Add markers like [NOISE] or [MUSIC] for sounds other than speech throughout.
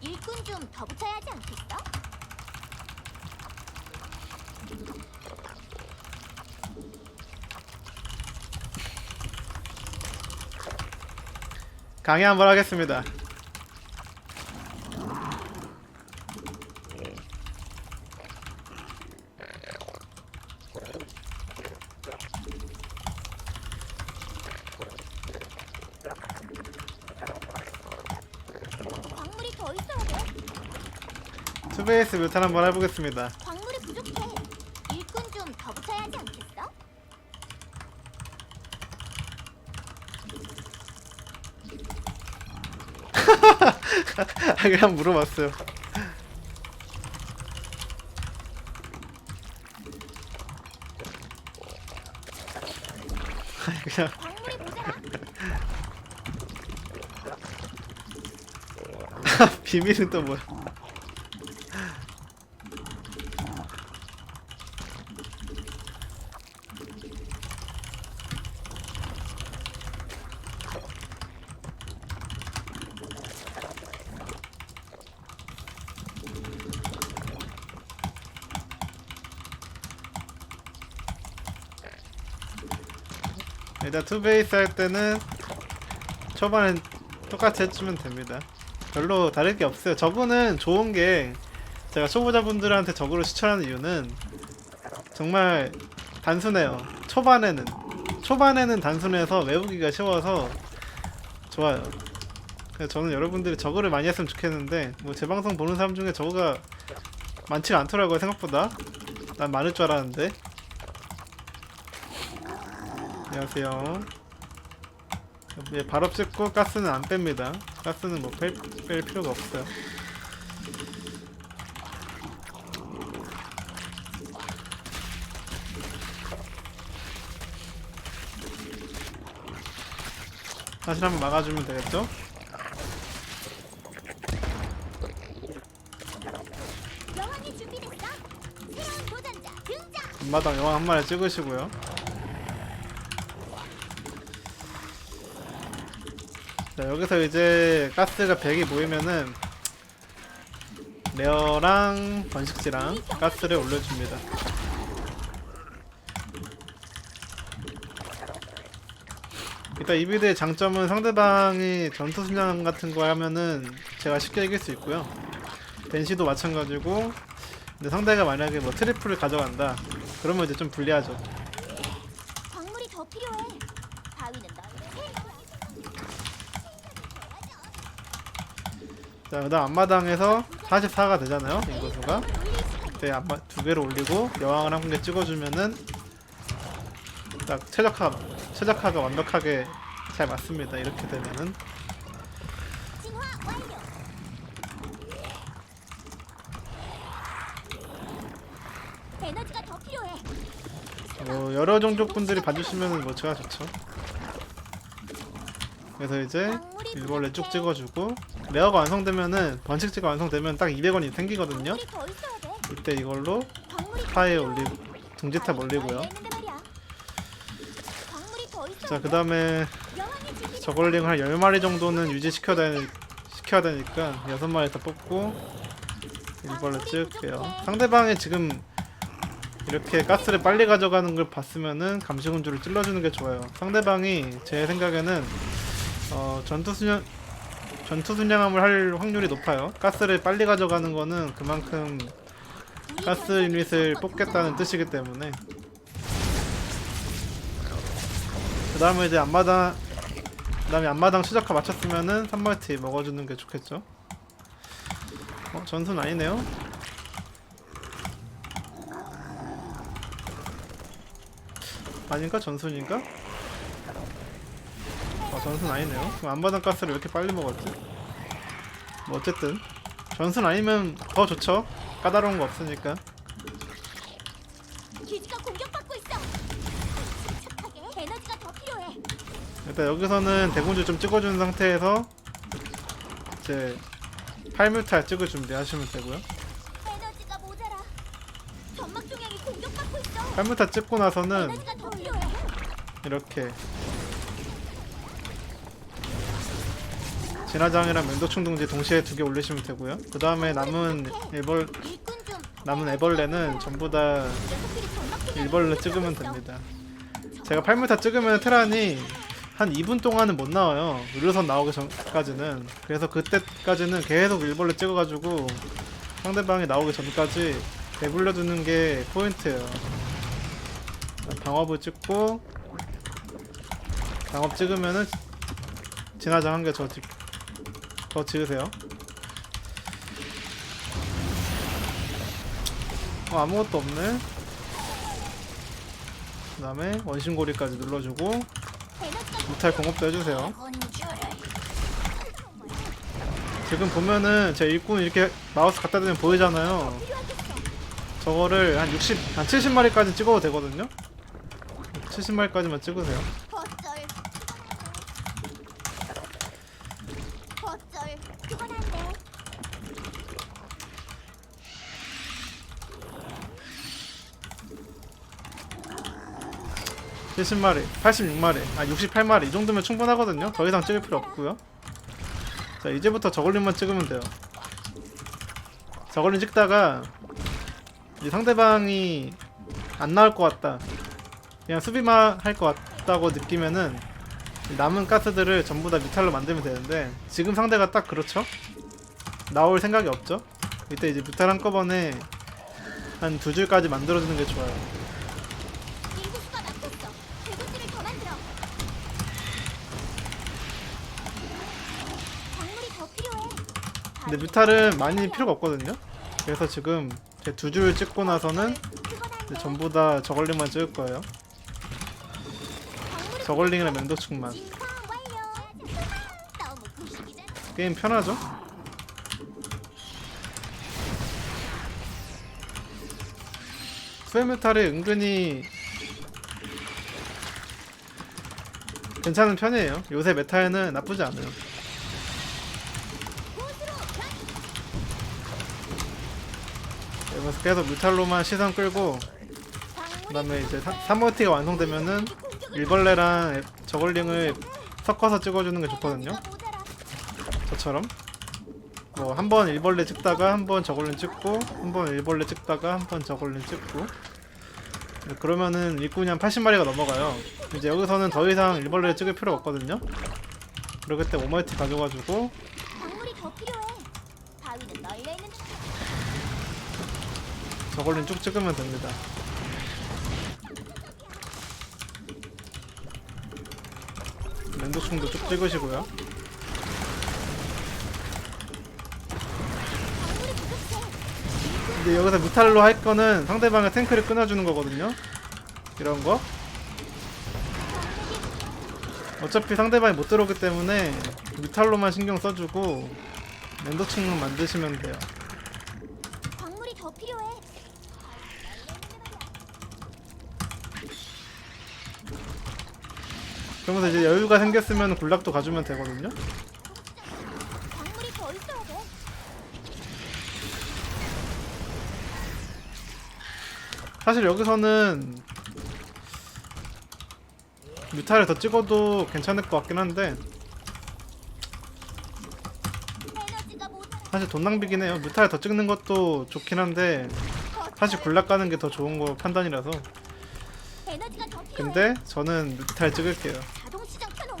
일꾼 좀 더 붙여야 하지 않겠어? 강의 한번 하겠습니다. 광물이 더 있어야 돼. 투베이스 뮤탄 한번 해보겠습니다. 광물이 부족해. 일꾼 좀 더 붙여야 하지 않겠어? [LAUGHS] 그냥 물어봤어요. 그냥 광물이 모자라. [LAUGHS] 비밀은 또 뭐야? 일단 투베이스 할 때는 초반엔 똑같이 해주면 됩니다. 별로 다를 게 없어요. 저거는 좋은 게 제가 초보자분들한테 저거를 추천하는 이유는 정말 단순해요. 초반에는 초반에는 단순해서 외우기가 쉬워서 좋아요. 저는 여러분들이 저거를 많이 했으면 좋겠는데 뭐 제 방송 보는 사람 중에 저거가 많지가 않더라고요 생각보다. 난 많을 줄 알았는데. 안녕하세요. 예, 바로 찍고 가스는 안 뺍니다. 가스는 뭐 뺄, 뺄 필요가 없어요. 다시 한번 막아주면 되겠죠? 앞마당 영화 한 마리 찍으시고요. 자, 여기서 이제 가스가 100이 모이면은 레어랑 번식지랑 가스를 올려줍니다. 일단 이 빌드의 장점은 상대방이 전투 순양 같은 거 하면은 제가 쉽게 이길 수 있고요. 벤시도 마찬가지고 근데 상대가 만약에 뭐 트리플을 가져간다 그러면 이제 좀 불리하죠 광물이 더 필요해. 바위는 너희를 자 그 다음 앞마당에서 44가 되잖아요 인구수가. 그때 앞마 두 개를 올리고 여왕을 한개 찍어주면은 딱 최적화 최적화가 완벽하게 잘 맞습니다. 이렇게 되면은. 뭐 여러 종족 분들이 봐주시면은 뭐 제가 좋죠. 그래서 이제 일벌레 쭉 찍어주고 레어가 완성되면은 번식지가 완성되면 딱 200원이 생기거든요. 이때 이걸로 파에. 올리고 둥지탑 올리고요. 자 돼. 그 다음에. 저걸링 한 10마리 정도는 유지시켜야 되니, 시켜야 되니까 6마리 더 뽑고 일벌레 찍을게요 상대방이 지금 이렇게 가스를 빨리 가져가는 걸 봤으면은 감시군주를 찔러주는 게 좋아요 상대방이 제 생각에는 어, 전투 순양 전투 순양함을 할 확률이 높아요 가스를 빨리 가져가는 거는 그만큼 가스 유닛을 뽑겠다는 뜻이기 때문에 그 다음에 이제 앞마당 그 다음에 앞마당 추적화 마쳤으면은 3멀티 먹어주는 게 좋겠죠 어? 전순 아니네요 아닌가? 전순인가? 어 전순 아니네요 그럼 앞마당 가스를 왜 이렇게 빨리 먹었지? 뭐 어쨌든 전순 아니면 더 좋죠 까다로운 거 없으니까 기지가 공격받고 있어. 침착하게. 에너지가 더 필요해. 일단 여기서는 대군주 좀 찍어주는 상태에서 이제 8뮤탈 찍을 준비하시면 되고요 에너지가 모자라. 점막 중량이 공격받고 있어. 8뮤탈 찍고 나서는 에너지가 더 필요해. 이렇게 진화장이랑 둥지 동시에 두 개 올리시면 되고요. 그 다음에 남은 좀 남은 애벌레는 전부 다 일벌레 찍으면 됩니다. 제가 8m 찍으면 테란이 한 2분 동안은 못 나와요. 의료선 나오기 전까지는. 그래서 그때까지는 계속 일벌레 찍어가지고 상대방이 나오기 전까지 배불려두는 게 포인트예요. 방어부 찍고 방업 찍으면은 진화장 한 개 더 더 지으세요. 어, 아무것도 없네. 그 다음에 원심고리까지 눌러주고 무탈 공업도 해주세요. 지금 보면은 제 일꾼 이렇게 마우스 갖다 대면 보이잖아요. 저거를 한 60, 한 70마리까지 찍어도 되거든요. 70마리까지만 찍으세요. 어쩔. 어쩔. 그건 안 돼. 70마리, 86마리, 아 68마리 이 정도면 충분하거든요. 더 이상 찍을 필요 없고요. 자 이제부터 저걸링만 찍으면 돼요. 저걸링 찍다가 이 상대방이 안 나올 것 같다. 그냥 수비만 할 것 같다고 느끼면은 이 남은 가스들을 전부 다 미탈로 만들면 되는데 지금 상대가 딱 그렇죠? 나올 생각이 없죠? 이때 이제 미탈 한꺼번에 한 두 줄까지 만들어주는 게 좋아요. 인구수가 막혔어. 대군지를 더 만들어. 광물이 더 필요해. 근데 뮤탈은 많이 필요가 없거든요. 그래서 지금 제두줄 찍고 나서는. 전부 다 저걸링만 찍을 거예요. 너무 구식이잖아. 게임 편하죠? 뮤탈이 은근히 괜찮은 편이에요. 요새 메타에는 나쁘지 않아요. 곳으로 가. 그래서 계속 뮤탈로만 시선 끌고 광물이 그다음에 이제 3호티가 완성되면은 일벌레랑 저걸링을 섞어서 찍어주는 게 좋거든요. 저처럼 뭐 한 번 일벌레 찍다가 한 번 저걸링 찍고 한 번 일벌레 찍다가 한 번 저걸링 찍고 네, 그러면은 일꾼이 한 80마리가 넘어가요. 이제 여기서는 더 이상 일벌레 찍을 필요 없거든요. 그럴 때 오마이티 가져가지고 저걸링 쭉 찍으면 됩니다. 랜도충도 쭉 찍으시고요. 근데 여기서 뮤탈로 할 거는 상대방의 탱크를 끊어주는 거거든요. 이런 거. 어차피 상대방이 못 들어오기 때문에 뮤탈로만 신경 써주고 랜더충만 만드시면 돼요. 광물이 더 필요해. 그러면서 이제 여유가 생겼으면 굴락도 가주면 되거든요. 광물이 더 있어야 돼. 사실 여기서는 뮤탈을 더 찍어도 괜찮을 것 같긴 한데 에너지가 모자라. 사실 돈 낭비긴 해요. 뮤탈 더 찍는 것도 좋긴 한데 사실 굴락 가는 게 더 좋은 거 판단이라서. 근데 저는 뮤탈 찍을게요.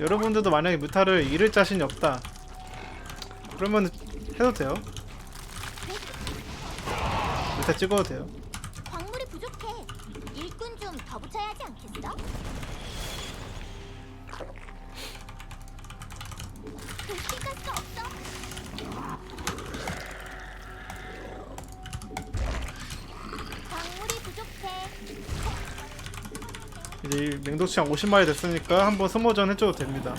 여러분들도 만약에 뮤탈을 잃을 자신이 없다 그러면 해도 돼요. 뮤탈 찍어도 돼요. 광물이 부족해. 일꾼 좀 더 붙여야 하지 않겠어? 도시가스 없어. 광물이 부족해. 이제 이 맹독치랑 50마리 됐으니까 한번 소모전 해줘도 됩니다.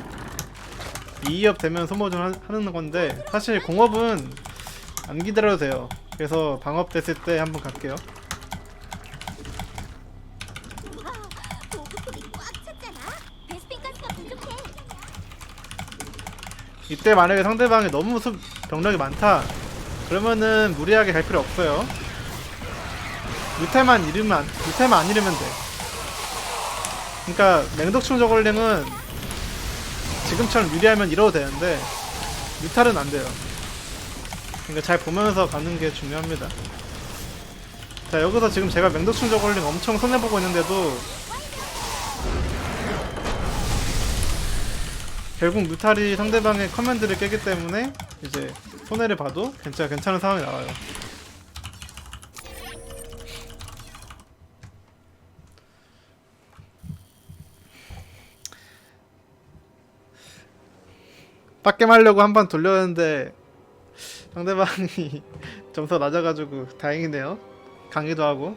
2업 되면 소모전 하- 하는 건데 사실 공업은 안 기다려도 돼요. 그래서 방업 됐을 때 한번 갈게요. 이때 만약에 상대방이 너무 수, 병력이 많다 그러면은 무리하게 갈 필요 없어요. 뮤탈만 잃으면 안, 뮤탈만 안 잃으면 돼. 그러니까 맹독충 저걸링은 지금처럼 유리하면 잃어도 되는데 뮤탈은 안 돼요. 그러니까 잘 보면서 가는 게 중요합니다. 자 여기서 지금 제가 맹독충 저걸링 엄청 손해보고 있는데도 결국 뮤탈이 상대방의 커맨드를 깨기 때문에 이제 손해를 봐도 괜찮 괜찮은 상황이 나와요. 빡겜 하려고 한 번 돌렸는데 상대방이 [LAUGHS] 점수가 낮아가지고 다행이네요. 강의도 하고.